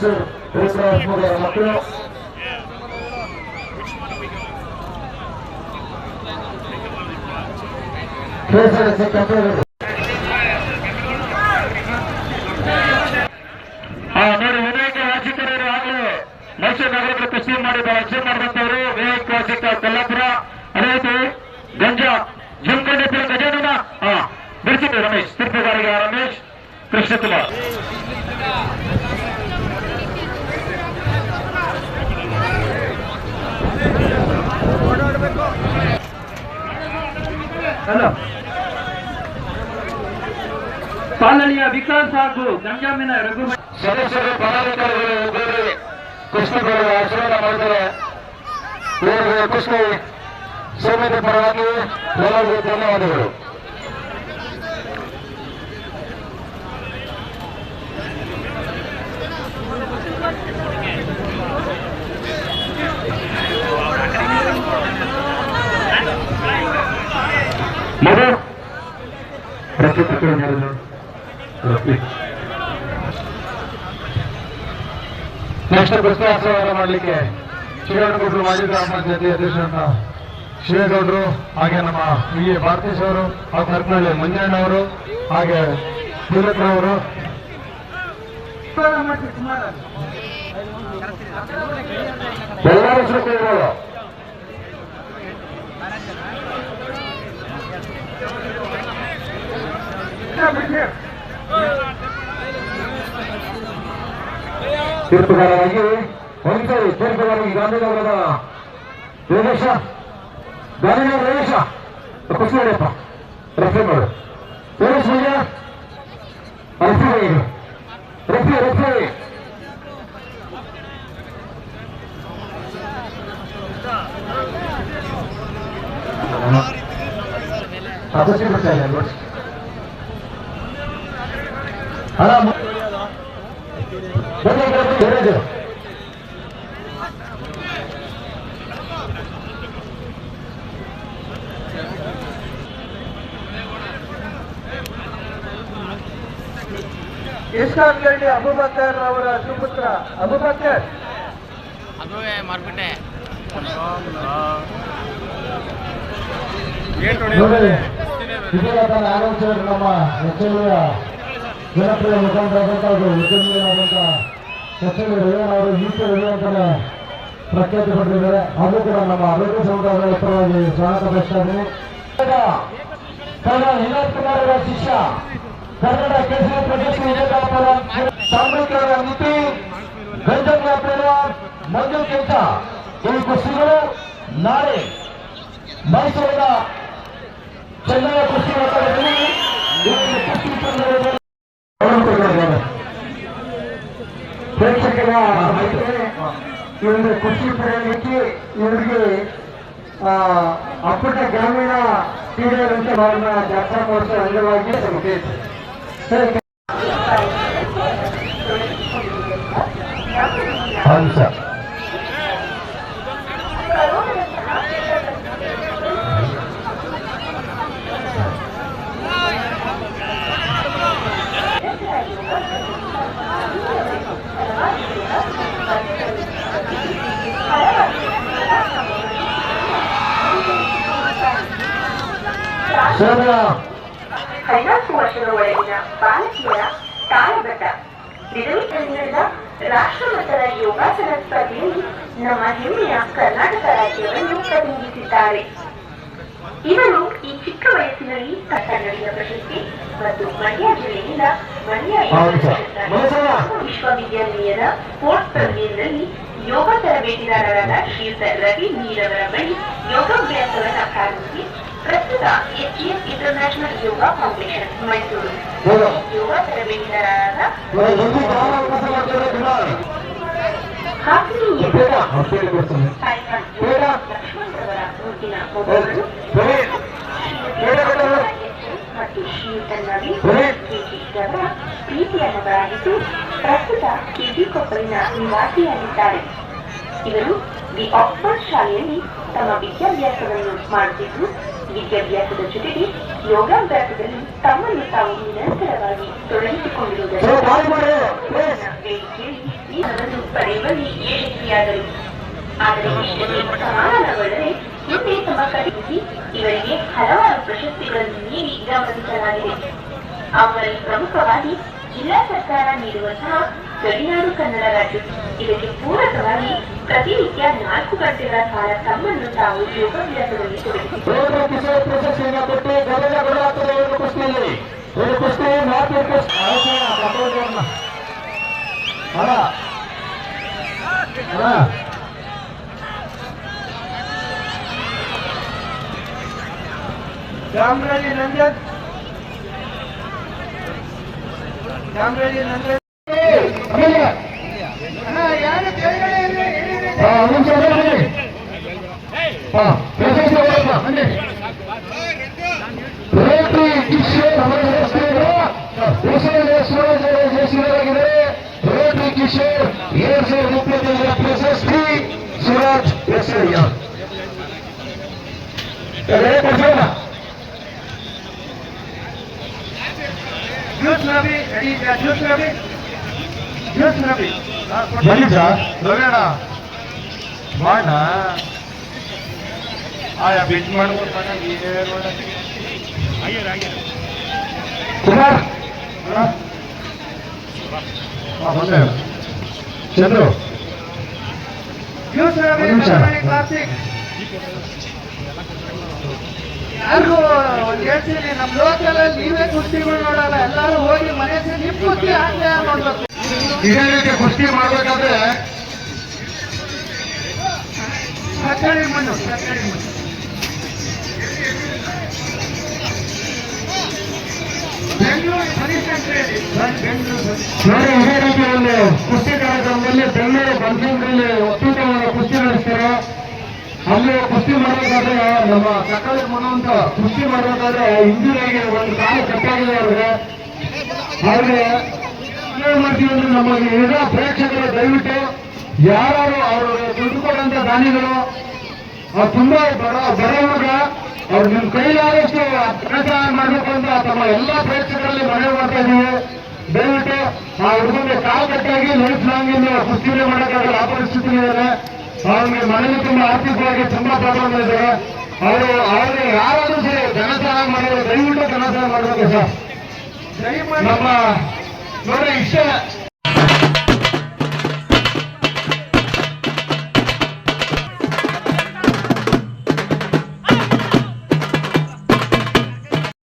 ರಮೇಶ್ ಮೈಸೂರು ರೇಖಾತ್ಮಕ ಮಕ್ಕಳು ಕೆಎಸ್ಆರ್ಎಸ್ ಕಂಪನಿ ಆ ನೋಡಿ ವಿನಾಯಕ ವಾಸಿಕರವರು ಆಗಲೇ ಮೈಸೂರು ನಗರಕ್ಕೆ ಕುಸ್ತಿ ಮಾಡಿ ಬಹಳ ಅಚ್ಚರಿ ಮಾಡಿದಂತವರು ವಿನಾಯಕ ವಾಸಿಕ ಕೊಲ್ಲಾಪುರ ಅದೇ ರೀತಿ ಗಂಜಾ ಜಮಖಂಡೇಪುರ ಗಜಾನನ ಹಾ ಬಿಡಿಸಿದ್ರು ರಮೇಶ್ ತಿರುಪುಗಾರಿಗೆ ರಮೇಶ್ ಕೃಷ್ಣಕುಮಾರ್ ಹಲೋ. ಪಾಲನೆಯ ವಿಕಾಸ್ ಹಾಗೂ ಗಂಜಾಮಿನ ರಘು ಸದಸ್ಯರು ಪದಾಧಿಕಾರಿಗಳು ಬೇರೆ ಕುಸ್ತಿಗಳು ಕೃಷ್ಣ ಇವರಿಗೆ ಕುಸ್ತಿ ಸಮಿತಿ ಪರವಾಗಿ ಎಲ್ಲರಿಗೂ ಧನ್ಯವಾದಗಳು. ಮಗು? ರಫಿ ಆಶೀರ್ವಾದ ಮಾಡಲಿಕ್ಕೆ ಶಿವಗೌಡರು ಮಾಜಿ ಗ್ರಾಮ ಪಂಚಾಯತಿ ಅಧ್ಯಕ್ಷರನ್ನ ಶಿವೇಗೌಡರು, ಹಾಗೆ ನಮ್ಮ ವಿ. ಎ. ಭಾರತೀಶ್ ಅವರು, ಹಾಗೂ ಹರಪನಹಳ್ಳಿ ಮಂಜಣ್ಣ ಅವರು, ಹಾಗೆ ಅವರು. ಎಲ್ಲರೂ ತೀರ್ಪುಗಾರರಾಗಿ ಒಂದ್ಸರಿ ತೀರ್ಪುಗಾರರಿಗೆ ಗಾಂಧಿನಗರದ ಯೋಗೇಶ ಗಾಂಧಿನಗರ ಯೋಗೇಶ ಖುಷಿ ನೋಡಿಯಪ್ಪ ರಫಿ ಮಾಡು ಯೋಗೇಶ್ ಮಯ್ಯ ರಫಿ ಮಯ್ಯ ರಫಿ ರಫಿ ಬರ್ತಾ ಇದೆ ನೋಡಿ ಹೇಳಿದ್ರು ಇಸ್ಲಾಂಗಳ್ಳಿ ಅಬುಬಕರ್ ಅವರ ಸುಪುತ್ರ. ಅಬುಬಕರ್. ಅದು ಮಾರ್ಬಿಟ್ಟೆ. ಆರೋಗ್ಯ ನಮ್ಮ ಜನಪ್ರಿಯ ಮುಖಂಡರಾದಂತಹ ಅದು ಉದ್ಯಮಿಗಳಾದಂತಹ ಎಲ್ ರೇವಣ್ಣ ಅವರು ಈ ಅಂತಲೇ ಪ್ರಖ್ಯಾತಿ ಪಡೆದಿದ್ದಾರೆ. ಅದು ಕೂಡ ನಮ್ಮ ಆರೋಗ್ಯ ಸಮುದಾಯದ ಪರವಾಗಿ ಸ್ವಾಗತ ಬಯಸ್ತಾ ಇದ್ದೀನಿ. ಶಿಷ್ಯ, ಕನ್ನಡ ಕೇಸರಿ ಪ್ರದೇಶ ಸಾಂಬ್ರಿಕರ ಮಿತಿ ಪ್ರೇರವಾರ್ ಮಂಜು ಕೆಂಚ. ಈ ಕುಸ್ತಿಗಳು ನಾಳೆ ಮೈಸೂರಿನ ಚೆನ್ನೈಯ ಕುಸ್ತಿ ಒತ್ತಡದಲ್ಲಿ ಇವರಿಗೆ ಕುಸ್ತಿ ಪಂದ್ಯದಲ್ಲಿ ಮೈತ್ರಿ ಈ ಒಂದು ಕೃಷಿ ಪಡೆಯಲಿಕ್ಕೆ ಇವರಿಗೆ ಅಪ್ಪಟ ಗ್ರಾಮೀಣ ಕ್ರೀಡೆಗಳಂತ ಭಾವನ ಜಾತ್ರಾ ಮಹೋತ್ಸವ ಅಂಗವಾಗಿ ನಮಗೆ ಸರಿ. ಸೌಮ್ಯ ಹದಿನಾಲ್ಕು ವರ್ಷದ ಒಳಗಿನ ಬಾಲಕಿಯರ ತಾಳಬದ್ಧ ವಿಧವಿಧದಲ್ಲಿ ನಡೆದ ರಾಷ್ಟ್ರ ಮಟ್ಟದ ಯೋಗಾಸನ ಸ್ಪರ್ಧೆಯಲ್ಲಿ ನಮ್ಮ ಹೆಮ್ಮೆಯ ಕರ್ನಾಟಕ ರಾಜ್ಯವನ್ನು ಪ್ರತಿನಿಧಿಸಿದ್ದಾರೆ ಇವರು ಈ ಚಿಕ್ಕ ವಯಸ್ಸಿನಲ್ಲಿ ಕನ್ನಡಿಗ ಪ್ರಶಸ್ತಿ ಮತ್ತು ಮಂಡ್ಯ ಜಿಲ್ಲೆಯಿಂದ ಮಂಡ್ಯ. ವಿಶ್ವವಿದ್ಯಾನಿಲಯದ ಸ್ಪೋರ್ಟ್ಸ್ ಯೋಗ ತರಬೇತಿದಾರರಾದ ಶ್ರೀಯುತ ರವಿ ನೀರವರ ಬಳಿ ಯೋಗಾಭ್ಯಾಸವನ್ನು ಪ್ರಾರಂಭಿಸಿ ಪ್ರಸ್ತುತ HS international Yoga foundation Mysuru ಹೌದು. ಯೋಗ ತರಬೇತಿದಾರರಾದ ಇವಾಗ ಎಲ್ಲಿ ಗ್ರಾಮ ವಿಕಾಸ ಮಾಡ್ತಾರೆ ಬಿಡಾರ್ ಹಾಸಿನಿ ಬೇಡ ಅಂತೇಳಿ ಕೊಡ್ತೀನಿ ಬೇಡ ಲಕ್ಷ್ಮಣರವರ ಮುದ್ದಿನ ಮೊಮ್ಮಗಳು ಪ್ರವೀಣ್ ಬೇಡ ಬೇಡ ಬೇಡ. ಮತ್ತು ಶ್ರೀಯುತ ನವೀನ್ ಪ್ರವೀಣ್ ರವರ ಪ್ರೀತಿಯ ಮಗಳಾಗಿದ್ದು ಪ್ರಸ್ತುತ ಕೆಜಿ ಕೊಪ್ಪಲಿನ ನಿವಾಸಿಯಾಗಿದ್ದಾರೆ ಇವರು ದಿ ಆಕ್ಸ್ಫರ್ಡ್ ಶಾಲೆಯಲ್ಲಿ ತಮ್ಮ ವಿದ್ಯಾಭ್ಯಾಸವನ್ನು ಮಾಡುತ್ತಿದ್ದು ವಿದ್ಯಾಭ್ಯಾಸದ ಜೊತೆಗೆ ಯೋಗಾಭ್ಯಾಸದಲ್ಲಿ ತಮ್ಮನ್ನು ತಾವು ನಿರಂತರವಾಗಿ ತೊಡಗಿಸಿಕೊಂಡಿರುವುದನ್ನು ಆದರೆ ಇವರಿಗೆ ಹಲವಾರು ಪ್ರಶಸ್ತಿಗಳನ್ನು ಪ್ರಮುಖವಾಗಿ ಜಿಲ್ಲಾ ಸರ್ಕಾರ ನೀಡುವಂತಹ ಗಡಿನಾಡು ಕನ್ನಡ ರಾಜ್ಯ. ಇದಕ್ಕೆ ಪೂರಕವಾಗಿ ಪ್ರತಿನಿತ್ಯ ನಾಲ್ಕು ಗಂಟೆಗಳ ಕಾಲ ತಮ್ಮನ್ನು ತಾವು ಯೋಗಾಭ್ಯಾಸದಲ್ಲಿ ತೊಡಗಿಸಿದ್ದಾರೆ ರೋಟರಿ ಕಿಶೋರ್ ಪ್ರಶಸ್ತಿಯನ್ನು ಕೊಟ್ಟು ಗದಗ ಗುರುವಾಗ್ತದೆ ಒಂದು ಕುಸ್ತಿಯಲ್ಲಿ ಒಂದು ಕುಸ್ತಿ ನಾಲ್ಕು ಕುಸ್ತಿ ಅಣ್ಣ ಅಣ್ಣ ಜಾಮರಾಜಿ ನಂಜನ್ ಜಾಮರಾಜಿ ನಂಜನ್ ರೋಟರಿ ಕಿಶೋರ್ ಅವರ ಹೆಸರು ಹೆಸರು ಹೆಸರು ಹೆಸರಾಗಿದೆ ರೋಟರಿ ಕಿಶೋರ್ ಎರಡ್ ಸಾವಿರದ ಇಪ್ಪತ್ತೈದರ ಪ್ರಶಸ್ತಿ ಸುರಾಜ್ ಹೆಸರಯ್ಯ ಎಲ್ಲೇ ಕೊಡ್ಸೋಣ ಜ್ಯೂಸ್ ನಬಿ ರೆಡಿ ಇದೆಯಾ? ಜ್ಯೂಸ್ ನಬಿ ಜ್ಯೂಸ್ ನಬಿ ಹಾ, ಕೊಡಿ. ಬನ್ನಿ ಸರ್ ರವೇಣ ಮಾಡ. ಆಯಾ ಬಿಟ್ ಮಾಡ್ಬೋದು? ಕುಮಾರ್. ಚಂದ್ರು. ಯಾರಿಗೂ ಒಂದ್ ಹೇಳ್ತೀನಿ ನಮ್ ಲೋಕಲ್ ನೀವೇ ಕುಸ್ತಿಗಳು ನೋಡಲ್ಲ ಎಲ್ಲಾರು ಹೋಗಿ ಮನೆ ಸೇರಿ ಕುಸ್ತಿ ಹಾಗೆ ನೋಡ್ಬೇಕು ಇದೇ ರೀತಿ ಕುಸ್ತಿ ಮಾಡ್ಬೇಕಾದ್ರೆ ಸಕ್ಕರೆ ಮಣ್ಣು ಸಕ್ಕರೆ ಮಣ್ಣು ಬೆಂಗಳೂರು ಅಂತ ಸತೀಶ್. ನೋಡಿ ಇದೇ ರೀತಿ ಒಂದು ಕುಸ್ತಿ ಕಾರ್ಯಕ್ರಮದಲ್ಲಿ ಬೆಂಗಳೂರು ಬನಶಂಕರಲ್ಲಿ ಅತ್ಯುತ್ತಮವಾದ ಕುಸ್ತಿ ನಡೆಸ್ತಾರೆ. ಅಲ್ಲಿ ಕುಸ್ತಿ ಮಾಡಬೇಕಾದ್ರೆ ನಮ್ಮ ಸಕ್ಕರೆ ಮನೋಂತ ಕುಸ್ತಿ ಮಾಡಬೇಕಾದ್ರೆ ಇಂಜುರಿಯಾಗಿ ಒಂದು ಕಾಲು ಕಟ್ಟಾಗಿದೆ ಅವ್ರಿಗೆ. ಅವ್ರಿಗೆ ಏನ್ ಮಾಡ್ತೀವಿ ಅಂದ್ರೆ ನಮ್ಮ ಈಗ ಪ್ರೇಕ್ಷಕರು ದಯವಿಟ್ಟು ಯಾರು ಅವರು ಕೊಡಂತ ದಾನಿಗಳು. ಅವ್ರು ತುಂಬಾ ಬಡ ಬಡ ಹುಡುಗ. ಅವ್ರು ನಿಮ್ ಕೈಲಾದಷ್ಟು ಕೆಲಸ ಮಾಡಬೇಕು ಅಂತ ತಮ್ಮ ಎಲ್ಲಾ ಪ್ರಯತ್ನಗಳಲ್ಲಿ ಮನವಿ ಮಾಡ್ತಾ ಇದೀವಿ ದಯವಿಟ್ಟು ಆ ಹುಡುಗನಿಗೆ ಕಾಲ್ ಕಟ್ಟಾಗಿ ಲೈಫ್ ಲಾಂಗ್ ಇಂದ ಕುಸ್ತಿನೇ ಮಾಡೋಕ್ಕಾಗಲ್ಲ ಆ ಪರಿಸ್ಥಿತಿ ಇದ್ದಾರೆ. ಅವ್ರಿಗೆ ಮನೇಲಿ ತುಂಬಾ ಆರ್ಥಿಕವಾಗಿ ತುಂಬಾ ಪ್ರಾಬ್ಲಮ್ ಇದೆ. ಅವರು ಅವ್ರಿಗೆ ಯಾರಾದ್ರೂ ಸರಿ ಧನಸಹಾಯ ಮಾಡಿದ್ರೆ ದಯವಿಟ್ಟು ಧನಸಹಾಯ ಮಾಡಬೇಕು ಸರ್. ನಮ್ಮ ನೋಡಿ ಇಷ್ಟೇ.